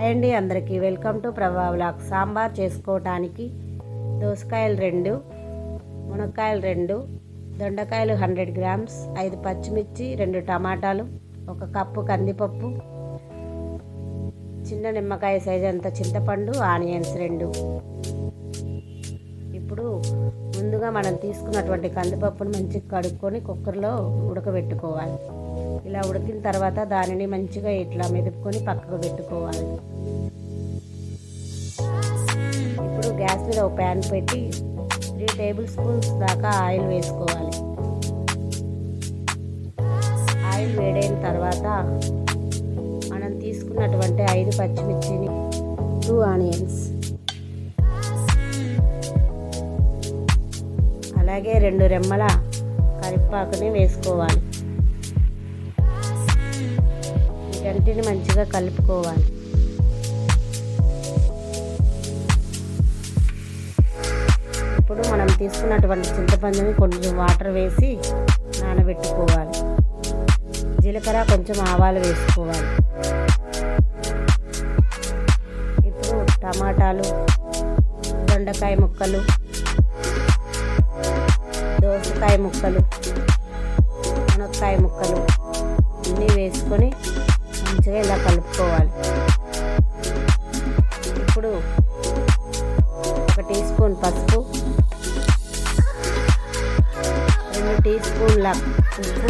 అండి అందరికీ. Welcome to Prabha vlog sambar చేసుకోవటానికి దోసకాయలు రెండు మునక్కాయలు రెండు దొండకాయలు హండ్రెడ్ గ్రామ్స్ ఐదు పచ్చిమిర్చి రెండు టమాటాలు ఒక కప్పు కందిపప్పు చిన్న నిమ్మకాయ సైజ్ అంత చింతపండు ఆనియన్స్ రెండు. ఇప్పుడు ముందుగా మనం తీసుకున్నటువంటి కందిపప్పును మంచిగా కడుక్కొని కుక్కర్లో ఉడకబెట్టుకోవాలి. ఇలా ఉడికిన తర్వాత దానిని మంచిగా ఇట్లా మెదుపుకొని పక్కకు పెట్టుకోవాలి. ఇప్పుడు గ్యాస్ మీద ఒక ప్యాన్ పెట్టి త్రీ టేబుల్ స్పూన్స్ దాకా ఆయిల్ వేసుకోవాలి. ఆయిల్ వేడైన తర్వాత మనం తీసుకున్నటువంటి ఐదు పచ్చిమిర్చిని టూ ఆనియన్స్ అలాగే రెండు రెమ్మల కరివేపాకుని వేసుకోవాలి. గంటిని మంచిగా కలుపుకోవాలి. ఇప్పుడు మనం తీసుకున్నటువంటి చింతపండుని కొంచెం వాటర్ వేసి నానబెట్టుకోవాలి. జీలకర్ర కొంచెం ఆవాలు వేసుకోవాలి. ఇప్పుడు టమాటాలు దొండకాయ ముక్కలు దోసకాయ ముక్కలు మునక్కాయ ముక్కలు అన్నీ వేసుకొని మంచిగా ఇలా కలుపుకోవాలి. ఇప్పుడు ఒక టీ స్పూన్ పసుపు రెండు టీ స్పూన్ల ఉప్పు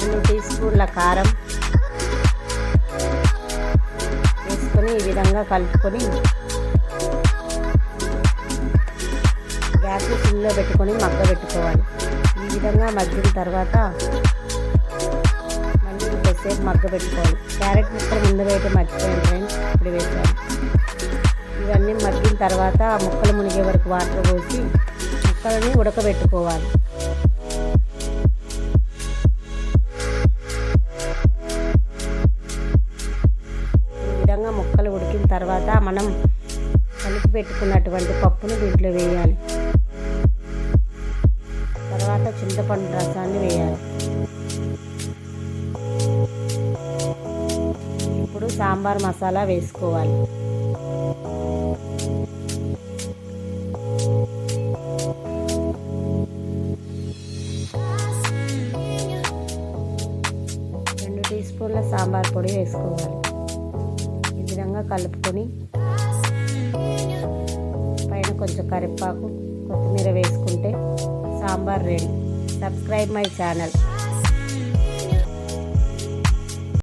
రెండు టీ స్పూన్ల కారం వేసుకొని ఈ విధంగా కలుపుకొని గ్యాస్ సిమ్లో పెట్టుకొని మగ్గ పెట్టుకోవాలి. ఈ విధంగా మగ్గిన తర్వాత మళ్ళీ కొద్దిసేపు మగ్గ పెట్టుకోవాలి. క్యారెట్ ముక్కలు ముందు వేయటం మర్చిపోయాను ఫ్రెండ్స్ ఇప్పుడు వేసాను ఇవన్నీ మగ్గిన తర్వాత ఆ ముక్కలు మునిగే వరకు వాటర్ పోసి ముక్కలని ఉడకబెట్టుకోవాలి. ఈ విధంగా ముక్కలు ఉడికిన తర్వాత మనం కలిపి పెట్టుకున్నటువంటి పప్పును దీంట్లో వేయాలి. తర్వాత చింతపండు రసాన్ని వేయాలి. ఇప్పుడు సాంబార్ మసాలా వేసుకోవాలి. రెండు టీ స్పూన్ల సాంబార్ పొడి వేసుకోవాలి. ఈ విధంగా కలుపుకొని పైన కొంచెం కరివేపాకు కొత్తిమీర వేసుకుంటే sambar ready. Subscribe my channel.